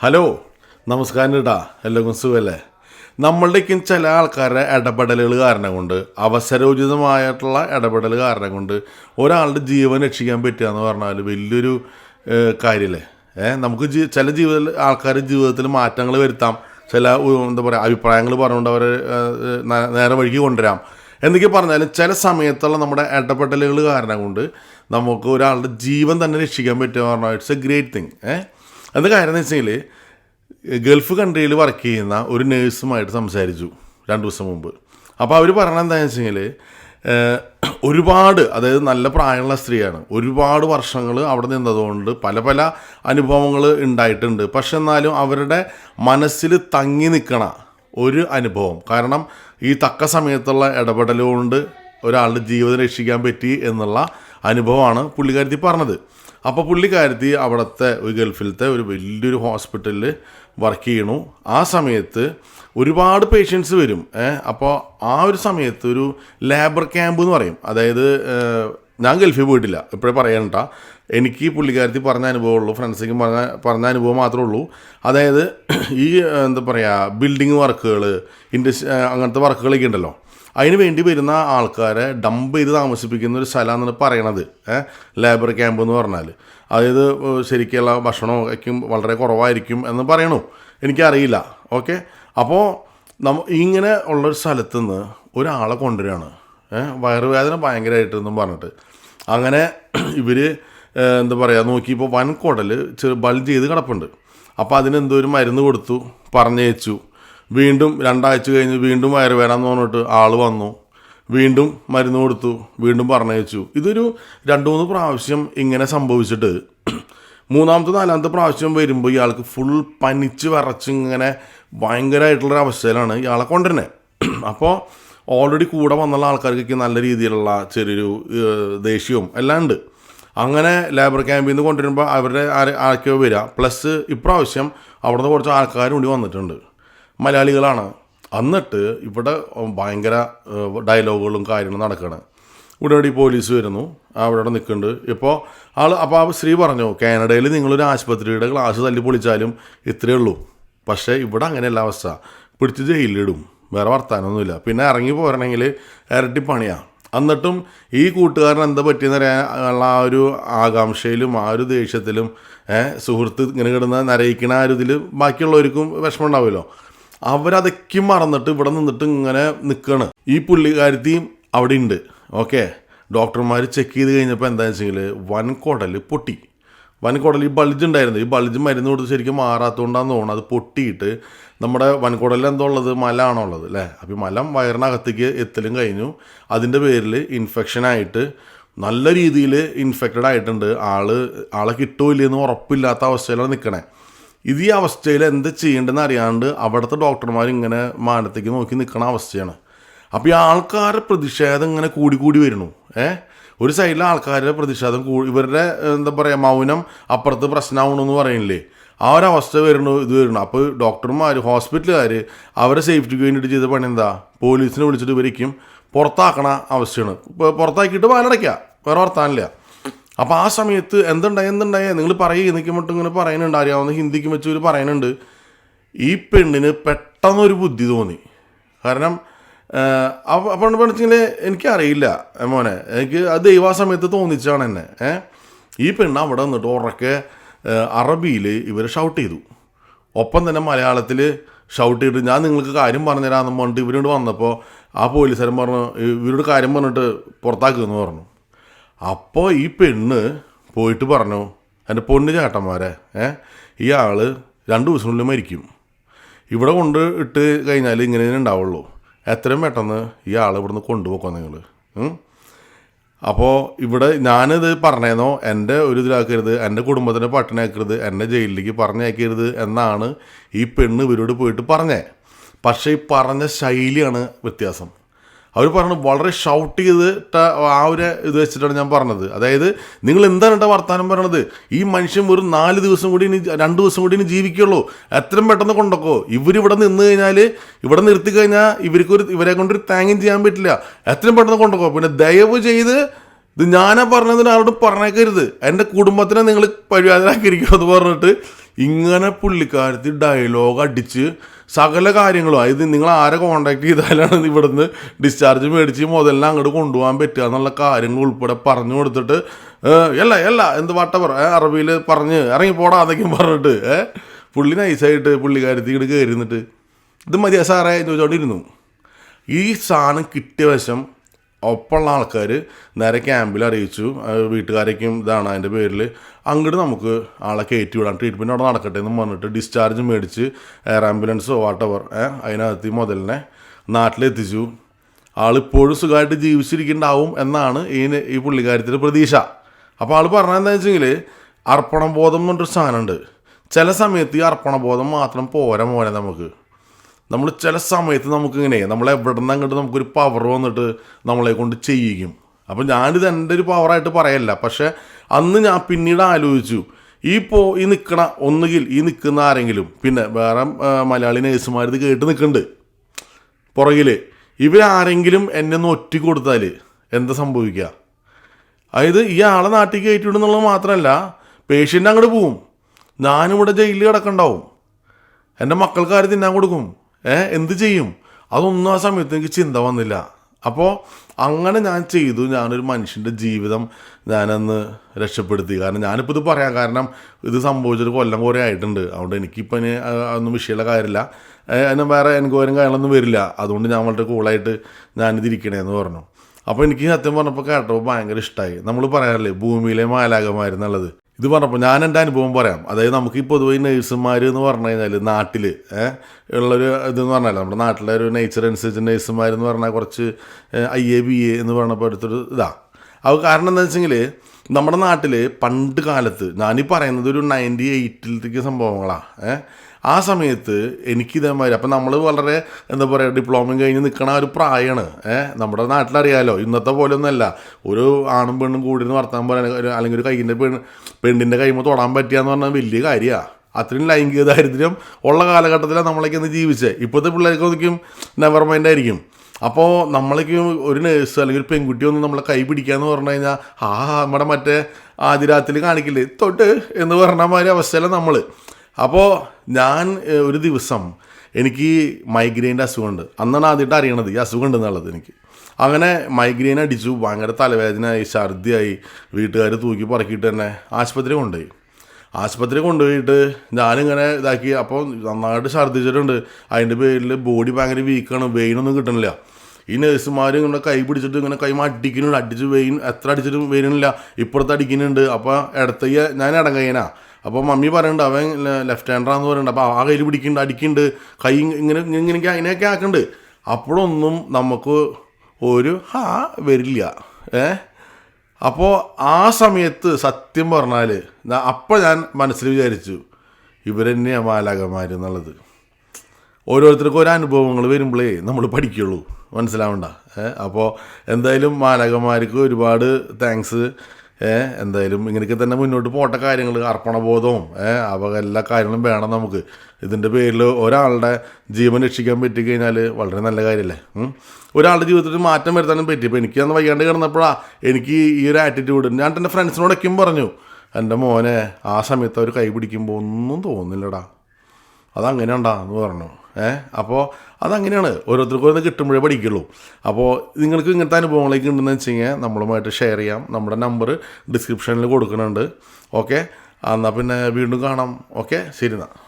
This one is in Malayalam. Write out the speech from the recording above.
ഹലോ നമസ്കാരം കേട്ടാ എല്ലാവർക്കും സുഖമല്ലേ നമ്മളുടെയൊക്കെ ചില ആൾക്കാരുടെ ഇടപെടലുകൾ കാരണം കൊണ്ട് അവസരോചിതമായിട്ടുള്ള ഇടപെടൽ കാരണം കൊണ്ട് ഒരാളുടെ ജീവൻ രക്ഷിക്കാൻ പറ്റുക എന്ന് പറഞ്ഞാൽ വലിയൊരു കാര്യമല്ലേ ഏഹ് നമുക്ക് ജീ ചില ജീവിതത്തിൽ ആൾക്കാരുടെ ജീവിതത്തിൽ മാറ്റങ്ങൾ വരുത്താം. ചില എന്താ പറയുക അഭിപ്രായങ്ങൾ പറഞ്ഞുകൊണ്ട് അവരെ നേരെ വഴിക്ക് കൊണ്ടുവരാം. എന്തൊക്കെ പറഞ്ഞാലും ചില സമയത്തുള്ള നമ്മുടെ ഇടപെടലുകൾ കാരണം കൊണ്ട് നമുക്ക് ഒരാളുടെ ജീവൻ തന്നെ രക്ഷിക്കാൻ പറ്റുക എന്ന് പറഞ്ഞാൽ ഇറ്റ്സ് എ ഗ്രേറ്റ് തിങ് ഏഹ് എന്താ കാരണം എന്ന് വെച്ചാൽ ഗൾഫ് കൺട്രിയിൽ വർക്ക് ചെയ്യുന്ന ഒരു നേഴ്സുമായിട്ട് സംസാരിച്ചു രണ്ട് ദിവസം മുമ്പ്. അപ്പോൾ അവർ പറഞ്ഞത് എന്താണെന്ന് വെച്ച് കഴിഞ്ഞാൽ ഒരുപാട് അതായത് നല്ല പ്രായമുള്ള സ്ത്രീയാണ്. ഒരുപാട് വർഷങ്ങൾ അവിടെ നിന്നതുകൊണ്ട് പല പല അനുഭവങ്ങൾ ഉണ്ടായിട്ടുണ്ട്. പക്ഷെ എന്നാലും അവരുടെ മനസ്സിൽ തങ്ങി നിൽക്കണ ഒരു അനുഭവം. കാരണം ഈ തക്ക സമയത്തുള്ള ഇടപെടൽ കൊണ്ട് ഒരാളുടെ ജീവിതം രക്ഷിക്കാൻ പറ്റി എന്നുള്ള അനുഭവമാണ് പുള്ളിക്കാരത്തി പറഞ്ഞത്. അപ്പോൾ പുള്ളിക്കാരത്തി അവിടുത്തെ ഒരു ഗൾഫിലത്തെ ഒരു വലിയൊരു ഹോസ്പിറ്റലിൽ വർക്ക് ചെയ്യണു. ആ സമയത്ത് ഒരുപാട് പേഷ്യൻസ് വരും. അപ്പോൾ ആ ഒരു സമയത്ത് ഒരു ലേബർ ക്യാമ്പ് എന്ന് പറയും. അതായത് ഞാൻ ഗൾഫിൽ പോയിട്ടില്ല. ഇപ്പോഴേ പറയണ്ട എനിക്ക് പുള്ളിക്കാരത്തി പറഞ്ഞ അനുഭവമുള്ളൂ. ഫ്രണ്ട്സിക്കും പറഞ്ഞ പറഞ്ഞ അനുഭവം മാത്രമേ ഉള്ളൂ. അതായത് ഈ എന്താ പറയുക ബിൽഡിങ് വർക്കുകൾ ഇൻഡസ് അങ്ങനത്തെ വർക്കുകളൊക്കെ ഉണ്ടല്ലോ. അതിന് വേണ്ടി വരുന്ന ആൾക്കാരെ ഡംപ് ചെയ്ത് താമസിപ്പിക്കുന്ന ഒരു സ്ഥലമാണെന്നാണ് പറയണത്. ലേബർ ക്യാമ്പ് എന്ന് പറഞ്ഞാൽ അതായത് ശരിക്കുള്ള ഭക്ഷണവും ഒക്കെ വളരെ കുറവായിരിക്കും എന്ന് പറയണു. എനിക്കറിയില്ല. ഓക്കെ? അപ്പോൾ നമ്മ ഇങ്ങനെ ഉള്ളൊരു സ്ഥലത്ത് നിന്ന് ഒരാളെ കൊണ്ടുവരികയാണ്. വയറുവേദന ഭയങ്കരമായിട്ടെന്നും പറഞ്ഞിട്ട്. അങ്ങനെ ഇവർ എന്താ പറയുക നോക്കിയപ്പോൾ വൻ കുടൽ ചെറു ബൾ ചെയ്ത് കിടപ്പുണ്ട്. അപ്പോൾ അതിനെന്തോ ഒരു മരുന്ന് കൊടുത്തു പറഞ്ഞയച്ചു. വീണ്ടും രണ്ടാഴ്ച കഴിഞ്ഞ് വീണ്ടും വയറുവേദന എന്ന് പറഞ്ഞിട്ട് ആൾ വന്നു. വീണ്ടും മരുന്ന് കൊടുത്തു. വീണ്ടും പറഞ്ഞയച്ചു. ഇതൊരു രണ്ട് മൂന്ന് പ്രാവശ്യം ഇങ്ങനെ സംഭവിച്ചിട്ട്. മൂന്നാമത്തെ നാലാമത്തെ പ്രാവശ്യം വരുമ്പോൾ ഇയാൾക്ക് ഫുൾ പനിച്ച് വിറച്ച് ഇങ്ങനെ ഭയങ്കരമായിട്ടുള്ളൊരു അവസ്ഥയിലാണ് ഇയാളെ കൊണ്ടുവരുന്നത് അപ്പോൾ ഓൾറെഡി കൂടെ വന്നുള്ള ആൾക്കാർക്കൊക്കെ നല്ല രീതിയിലുള്ള ചെറിയൊരു ദേഷ്യവും എല്ലാം ഉണ്ട്. അങ്ങനെ ലേബർ ക്യാമ്പിൽ നിന്ന് കൊണ്ടുവരുമ്പോൾ അവരുടെ ആരൊക്കെയോ വരിക പ്ലസ് ഇപ്രാവശ്യം അവിടുന്ന് കുറച്ച് ആൾക്കാരും കൂടി വന്നിട്ടുണ്ട്. മലയാളികളാണ്. എന്നിട്ട് ഇവിടെ ഭയങ്കര ഡയലോഗുകളും കാര്യങ്ങളും നടക്കുകയാണ് ഇവിടെ ഇവിടെ പോലീസ് വരുന്നു. അവിടെ നിൽക്കുന്നുണ്ട്. ഇപ്പോൾ ആൾ അപ്പോൾ ആ സ്ത്രീ പറഞ്ഞു കാനഡയിൽ നിങ്ങളൊരു ആശുപത്രിയുടെ ഗ്ലാസ് തല്ലി പൊളിച്ചാലും ഇത്രയേ ഉള്ളൂ. പക്ഷേ ഇവിടെ അങ്ങനെയല്ല അവസ്ഥ. പിടിച്ച് ജയിലിലിടും. വേറെ വർത്താനൊന്നുമില്ല. പിന്നെ ഇറങ്ങി പോരണമെങ്കിൽ ഇരട്ടി പണിയാണ് എന്നിട്ടും ഈ കൂട്ടുകാരൻ എന്താ പറ്റിയെന്ന് അറിയാനുള്ള ആ ഒരു ആകാംക്ഷയിലും ആ ഒരു ദേഷ്യത്തിലും സുഹൃത്ത് ഇങ്ങനെ കിടന്ന് നരയിക്കണ ആ ഒരു ഇതിൽ ബാക്കിയുള്ളവർക്കും വിഷമം ഉണ്ടാവുമല്ലോ. അവരതൊക്കെ മറന്നിട്ട് ഇവിടെ നിന്നിട്ട് ഇങ്ങനെ നിൽക്കുകയാണ് ഈ പുള്ളിക്കാരത്തിയും അവിടെ ഉണ്ട് ഓക്കെ ഡോക്ടർമാർ ചെക്ക് ചെയ്ത് കഴിഞ്ഞപ്പോൾ എന്താണെന്ന് വെച്ചെങ്കിൽ വൻകുടൽ പൊട്ടി. വൻകുടൽ ഈ ബൾജ് ഉണ്ടായിരുന്നു. ഈ ബൾജ് മരുന്ന് കൊടുത്ത് ശരിക്കും മാറാത്തതുകൊണ്ടാന്ന് തോന്നുന്നു. അത് പൊട്ടിയിട്ട് നമ്മുടെ വൻകുടലിൽ എന്തോ ഉള്ളത്? മല ആണുള്ളത് അല്ലേ? അപ്പോൾ ഈ മലം വയറിനകത്തേക്ക് എത്തലും കഴിഞ്ഞു. അതിന്റെ പേരിൽ ഇൻഫെക്ഷനായിട്ട് നല്ല രീതിയിൽ ഇൻഫെക്റ്റഡ് ആയിട്ടുണ്ട്. ആൾ ആളെ കിട്ടുമില്ലെന്ന് ഉറപ്പില്ലാത്ത അവസ്ഥയിലാണ് നിൽക്കണേ ഇത് ഈ അവസ്ഥയിൽ എന്ത് ചെയ്യേണ്ടതെന്ന് അറിയാണ്ട് അവിടുത്തെ ഡോക്ടർമാർ ഇങ്ങനെ മാനത്തേക്ക് നോക്കി നിൽക്കുന്ന അവസ്ഥയാണ്. അപ്പോൾ ഈ ആൾക്കാരുടെ പ്രതിഷേധം ഇങ്ങനെ കൂടി കൂടി വരുന്നു. ഏ? ഒരു സൈഡിലെ ആൾക്കാരുടെ പ്രതിഷേധം ഇവരുടെ ഏഹ്, എന്താ പറയുക മൗനം അപ്പുറത്ത് പ്രശ്നമാവണമെന്ന് പറയില്ലേ ആ ഒരു അവസ്ഥ വരുന്നു ഇത് വരുന്നു. അപ്പോൾ ഡോക്ടർമാർ ഹോസ്പിറ്റലുകാർ അവരെ സേഫ്റ്റിക്ക് വേണ്ടിയിട്ട് ചെയ്ത പണി എന്താ? പോലീസിനെ വിളിച്ചിട്ട് ഇവരിക്കും പുറത്താക്കണ അവസ്ഥയാണ്. ഇപ്പോൾ പുറത്താക്കിയിട്ട് പാലടയ്ക്കുക വേറെ വർത്താനില്ല അപ്പോൾ ആ സമയത്ത് എന്തുണ്ടായി എന്തുണ്ടായി? നിങ്ങൾ പറയുക എനിക്ക് മട്ടും ഇങ്ങനെ പറയുന്നുണ്ട്. അറിയാവുന്ന ഹിന്ദിക്ക് വെച്ച് ഒരു പറയുന്നുണ്ട്. ഈ പെണ്ണിന് പെട്ടെന്നൊരു ബുദ്ധി തോന്നി. കാരണം അപ്പോൾ പഠിച്ചെങ്കിൽ എനിക്കറിയില്ല മോനെ. എനിക്ക് അത് ദൈവാ സമയത്ത് തോന്നിച്ചാണ് എന്നെ. ഈ പെണ്ണ് അവിടെ നിന്നിട്ട് ഉറക്കെ അറബിയിൽ ഇവർ ഷൗട്ട് ചെയ്തു. ഒപ്പം തന്നെ മലയാളത്തിൽ ഷൗട്ട് ചെയ്തിട്ട് ഞാൻ നിങ്ങൾക്ക് കാര്യം പറഞ്ഞുതരാമെന്ന് പറഞ്ഞിട്ട് ഇവരോട് വന്നപ്പോൾ ആ പോലീസുകാരൻ പറഞ്ഞു ഇവരോട് കാര്യം പറഞ്ഞിട്ട് പുറത്താക്കുമെന്ന് പറഞ്ഞു. അപ്പോൾ ഈ പെണ്ണ് പോയിട്ട് പറഞ്ഞു എന്റെ പൊണ്ണ് ചേട്ടന്മാരെ ഏ ഈ ആൾ രണ്ട് ദിവസത്തിനുള്ളിൽ മരിക്കും. ഇവിടെ കൊണ്ട് ഇട്ട് കഴിഞ്ഞാൽ ഇങ്ങനെ ഉണ്ടാവുള്ളൂ. എത്രയും പെട്ടെന്ന് ഈ ആൾ ഇവിടുന്ന് കൊണ്ടുപോക്കാം നിങ്ങൾ അപ്പോൾ ഇവിടെ ഞാനിത് പറഞ്ഞേന്നോ എന്റെ ഒരു ഇതിലാക്കരുത് എന്റെ കുടുംബത്തിനെ പട്ടിണിയാക്കരുത് എന്നെ ജയിലിലേക്ക് പറഞ്ഞയക്കരുത് എന്നാണ് ഈ പെണ്ണ് ഇവരോട് പോയിട്ട് പറഞ്ഞേ. പക്ഷേ ഈ പറഞ്ഞ ശൈലിയാണ് വ്യത്യാസം. അവർ പറഞ്ഞു വളരെ ഷൗട്ട് ചെയ്തിട്ട ആ ഒരു ഇത് വെച്ചിട്ടാണ് ഞാൻ പറഞ്ഞത്. അതായത് നിങ്ങൾ എന്താണ് എന്റെ വർത്തമാനം പറയണത്? ഈ മനുഷ്യൻ ഒരു നാല് ദിവസം കൂടി ഇനി രണ്ട് ദിവസം കൂടി ഇനി ജീവിക്കുള്ളൂ. എത്രയും പെട്ടെന്ന് കൊണ്ടൊക്കോ ഇവരിവിടെ നിന്ന് കഴിഞ്ഞാൽ ഇവിടെ നിർത്തി കഴിഞ്ഞാൽ ഇവർക്കൊരു ഇവരെ കൊണ്ടൊരു താങ്കം ചെയ്യാൻ പറ്റില്ല. എത്രയും പെട്ടെന്ന് കൊണ്ടൊക്കോ പിന്നെ ദയവ് ചെയ്ത് ഇത് ഞാനാ പറഞ്ഞതിന് ആരോടും പറഞ്ഞേക്കരുത്. എന്റെ കുടുംബത്തിനെ നിങ്ങൾ പഴിവാതിരാക്കിയിരിക്കും എന്ന് പറഞ്ഞിട്ട് ഇങ്ങനെ പുള്ളിക്കാരത്തി ഡയലോഗ് അടിച്ച് സകല കാര്യങ്ങളും അതായത് നിങ്ങൾ ആരെ കോണ്ടാക്ട് ചെയ്താലാണ് ഇവിടുന്ന് ഡിസ്ചാർജ് മേടിച്ച് മുതലിനെ അങ്ങോട്ട് കൊണ്ടുപോകാൻ പറ്റുക എന്നുള്ള കാര്യങ്ങൾ ഉൾപ്പെടെ പറഞ്ഞു കൊടുത്തിട്ട് അല്ല അല്ല എന്ത് വട്ടവർ അറബിയിൽ പറഞ്ഞ് ഇറങ്ങി പോടാ അതൊക്കെ പറഞ്ഞിട്ട് പുള്ളി നൈസായിട്ട് പുള്ളിക്കാരത്തി ഇങ്ങോട്ട് കയറി നിന്നിട്ട് ഇത് മതിയാ സാറേ ചോദിച്ചോണ്ടിരുന്നു. ഈ സാധനം കിട്ടിയ വശം ഒപ്പമുള്ള ആൾക്കാർ നേരെ ക്യാമ്പിൽ അറിയിച്ചു. വീട്ടുകാരേക്കും ഇതാണ് അതിന്റെ പേരിൽ അങ്ങോട്ട് നമുക്ക് ആളെ കയറ്റി വിടാം. ട്രീറ്റ്മെന്റ് അവിടെ നടക്കട്ടെ എന്ന് പറഞ്ഞിട്ട് ഡിസ്ചാർജ് മേടിച്ച് എയർ ആംബുലൻസോ വാട്ടവർ അതിനകത്ത് മുതലിനെ നാട്ടിലെത്തിച്ചു. ആളിപ്പോഴും സുഖമായിട്ട് ജീവിച്ചിരിക്കുന്നുണ്ടാവും എന്നാണ് ഈ ഈ പുള്ളിക്കാരത്തിന്റെ പ്രതീക്ഷ. അപ്പോൾ ആൾ പറഞ്ഞത് എന്താ വെച്ചെങ്കിൽ അർപ്പണബോധം എന്നൊരു സാധനമുണ്ട്. ചില സമയത്ത് ഈ അർപ്പണബോധം മാത്രം പോരാ മോനെ നമുക്ക്. നമ്മൾ ചില സമയത്ത് നമുക്കിങ്ങനെ നമ്മൾ എവിടെ നിന്ന് അങ്ങോട്ട് നമുക്കൊരു പവർ വന്നിട്ട് നമ്മളെ കൊണ്ട് ചെയ്യിക്കും. അപ്പം ഞാനിത് എന്റെ ഒരു പവറായിട്ട് പറയല്ല. പക്ഷേ അന്ന് ഞാൻ പിന്നീട് ആലോചിച്ചു ഈ പോ ഈ നിൽക്കണ ഒന്നുകിൽ ഈ നിൽക്കുന്ന ആരെങ്കിലും പിന്നെ വേറെ മലയാളി നേഴ്സുമാർ ഇത് കേട്ട് നിൽക്കുന്നുണ്ട് പുറകിൽ ഇവരാരെങ്കിലും എന്നെ ഒന്ന് ഒറ്റ കൊടുത്താൽ എന്താ സംഭവിക്കുക അതായത് ഈ ആളെ നാട്ടിൽ കയറ്റിവിടുന്നുള്ളത് മാത്രമല്ല പേഷ്യന്റ് അങ്ങോട്ട് പോവും. ഞാനിവിടെ ജയിലിൽ കിടക്കണ്ടാവും. എന്റെ മക്കൾക്ക് ആര് തിന്നാൻ കൊടുക്കും? എന്ത് ചെയ്യും? അതൊന്നും ആ സമയത്ത് എനിക്ക് ചിന്ത വന്നില്ല. അപ്പോൾ അങ്ങനെ ഞാൻ ചെയ്തു. ഞാനൊരു മനുഷ്യന്റെ ജീവിതം ഞാനന്ന് രക്ഷപ്പെടുത്തി. കാരണം ഞാനിപ്പോൾ ഇത് പറയാം. കാരണം ഇത് സംഭവിച്ചൊരു കൊല്ലം കുറേ ആയിട്ടുണ്ട്. അതുകൊണ്ട് എനിക്കിപ്പോൾ ഇനി അതൊന്നും വിഷയമുള്ള കാര്യമില്ല. അതിന് വേറെ എൻക്വയറിയും കാര്യങ്ങളൊന്നും വരില്ല. അതുകൊണ്ട് ഞാൻ വളരെ കൂളായിട്ട് ഞാനിത് ഇരിക്കണേന്ന് പറഞ്ഞു. അപ്പോൾ എനിക്ക് സത്യം പറഞ്ഞപ്പോൾ കേട്ടപ്പോൾ ഭയങ്കര ഇഷ്ടമായി നമ്മൾ പറയാറില്ലേ ഭൂമിയിലെ മാലാകമായിരുന്നുള്ളത് ഇത് പറഞ്ഞപ്പോൾ ഞാൻ എന്റെ അനുഭവം പറയാം. അതായത് നമുക്ക് ഈ പൊതുവെ നേഴ്സുമാർ എന്ന് പറഞ്ഞു കഴിഞ്ഞാൽ നാട്ടിൽ ഉള്ളൊരു ഇതെന്ന് പറഞ്ഞാൽ നമ്മുടെ നാട്ടിലെ ഒരു നേച്ചർ അനുസരിച്ച് നേഴ്സുമാർ എന്ന് പറഞ്ഞാൽ കുറച്ച് ഐ എ ബി എ എന്ന് പറഞ്ഞപ്പോൾ അടുത്തൊരു ഇതാ. അത് കാരണം എന്താ വെച്ചെങ്കിൽ നമ്മുടെ നാട്ടിൽ പണ്ട് കാലത്ത് ഞാനീ പറയുന്നത് ഒരു നയന്റി എയ്റ്റിലത്തേക്ക് സംഭവങ്ങളാണ് ഏഹ് ആ സമയത്ത് എനിക്ക് ഇതേമാതിരി അപ്പം നമ്മൾ വളരെ എന്താ പറയുക ഡിപ്ലോമയും കഴിഞ്ഞ് നിൽക്കണ ഒരു പ്രായമാണ് ഏഹ് നമ്മുടെ നാട്ടിലറിയാലോ ഇന്നത്തെ പോലെ ഒന്നുമല്ല ഒരു ആണും പെണ്ണും കൂടി നിന്ന് വർത്താൻ പോലെ അല്ലെങ്കിൽ ഒരു കൈയിന്റെ പെണ്ണ് പെണ്ണിന്റെ കൈമ തൊടാൻ പറ്റിയാന്ന് പറഞ്ഞാൽ വലിയ കാര്യമാണ് അത്രയും ലൈംഗിക ദാരിദ്ര്യം ഉള്ള കാലഘട്ടത്തിലാണ് നമ്മളൊക്കെ ഒന്ന് ജീവിച്ചത് ഇപ്പോഴത്തെ പിള്ളേർക്ക് ഒന്നിക്കും നെവർ മൈൻഡ് ആയിരിക്കും. അപ്പോൾ നമ്മളേക്ക് ഒരു നേഴ്സ് അല്ലെങ്കിൽ ഒരു പെൺകുട്ടി ഒന്ന് നമ്മളെ കൈ പിടിക്കാന്ന് പറഞ്ഞു കഴിഞ്ഞാൽ ആ നമ്മുടെ മറ്റേ ആദ്യ രാത്രി കാണിക്കില്ലേ? തൊട്ട് എന്ന് പറഞ്ഞ മാതിരി അവസ്ഥയിലാണ് നമ്മൾ അപ്പോൾ ഞാൻ ഒരു ദിവസം എനിക്ക് മൈഗ്രെയിന്റെ അസുഖമുണ്ട്. അന്നാണ് ആദ്യമായിട്ട് അറിയണത് ഈ അസുഖം ഉണ്ടെന്നുള്ളത് എനിക്ക്. അങ്ങനെ മൈഗ്രെയിൻ അടിച്ചു ഭയങ്കര തലവേദനയായി ഛർദിയായി വീട്ടുകാർ തൂക്കി പറക്കിയിട്ട് തന്നെ ആശുപത്രി കൊണ്ടുപോയി. ആശുപത്രി കൊണ്ടുപോയിട്ട് ഞാനിങ്ങനെ ഇതാക്കി അപ്പോൾ നന്നായിട്ട് ഛർദ്ദിച്ചിട്ടുണ്ട്. അതിന്റെ പേരിൽ ബോഡി ഭയങ്കര വീക്കാണ് വെയിനൊന്നും കിട്ടണില്ല. ഈ നേഴ്സുമാർ ഇങ്ങനെ കൈ പിടിച്ചിട്ട് ഇങ്ങനെ കൈ അടിക്കുന്നുണ്ട്. അടിച്ച് വെയിൻ എത്ര അടിച്ചിട്ടും വെയിനില്ല ഇപ്പുറത്ത് അടിക്കുന്നുണ്ട്. അപ്പോൾ ഇടത്തേക്ക് ഞാൻ ഇടം അപ്പോൾ മമ്മി പറയുന്നുണ്ട് അവൻ ലെഫ്റ്റ് ഹാൻഡറാന്ന് പറയുന്നുണ്ട് അപ്പോൾ ആ കയ്യിൽ പിടിക്കുന്നുണ്ട് അടിക്കുന്നുണ്ട് കൈ ഇങ്ങനെ ഇങ്ങനെ അതിനെയൊക്കെ ആക്കുന്നുണ്ട് അപ്പോഴൊന്നും നമുക്ക് ഒരു ഹാ വരില്ല. ഏ? അപ്പോൾ ആ സമയത്ത് സത്യം പറഞ്ഞാൽ അപ്പോൾ ഞാൻ മനസ്സിൽ വിചാരിച്ചു ഇവരെന്നെയാണ് മാലാകന്മാർ എന്നുള്ളത്. ഓരോരുത്തർക്കും ഓരോ അനുഭവങ്ങൾ വരുമ്പോഴേ നമ്മൾ പഠിക്കുള്ളൂ. മനസ്സിലാവണ്ട. അപ്പോൾ എന്തായാലും മാലാകന്മാർക്ക് ഒരുപാട് താങ്ക്സ് എന്തായാലും ഇങ്ങനെയൊക്കെ തന്നെ മുന്നോട്ട് പോട്ട കാര്യങ്ങൾ അർപ്പണബോധവും അവ എല്ലാ കാര്യങ്ങളും വേണം നമുക്ക്. ഇതിന്റെ പേരിൽ ഒരാളുടെ ജീവൻ രക്ഷിക്കാൻ പറ്റിക്കഴിഞ്ഞാൽ വളരെ നല്ല കാര്യമല്ലേ ഒരാളുടെ ജീവിതത്തിൽ മാറ്റം വരുത്താനും പറ്റി. ഇപ്പോൾ എനിക്ക് അന്ന് വയ്യാണ്ട് കിടന്നപ്പോഴാണ് എനിക്ക് ഈ ഒരു ആറ്റിറ്റ്യൂഡ് ഞാൻ എന്റെ ഫ്രണ്ട്സിനോടൊക്കെയും പറഞ്ഞു എന്റെ മോനെ ആ സമയത്ത് അവർ കൈ പിടിക്കുമ്പോൾ ഒന്നും തോന്നില്ലടാ അതങ്ങനെ ഉണ്ടാന്ന് പറഞ്ഞു. ഏ? അപ്പോൾ അതങ്ങനെയാണ്. ഓരോരുത്തർക്കും ഓരോന്ന് കിട്ടുമ്പോഴേ പഠിക്കുള്ളൂ. അപ്പോൾ നിങ്ങൾക്ക് ഇങ്ങനത്തെ അനുഭവങ്ങളൊക്കെ ഉണ്ടെന്ന് വെച്ച് കഴിഞ്ഞാൽ നമ്മളുമായിട്ട് ഷെയർ ചെയ്യാം. നമ്മുടെ നമ്പർ ഡിസ്ക്രിപ്ഷനിൽ കൊടുക്കുന്നുണ്ട്. ഓക്കെ എന്നാൽ പിന്നെ വീണ്ടും കാണാം. ഓക്കെ ശരി എന്നാൽ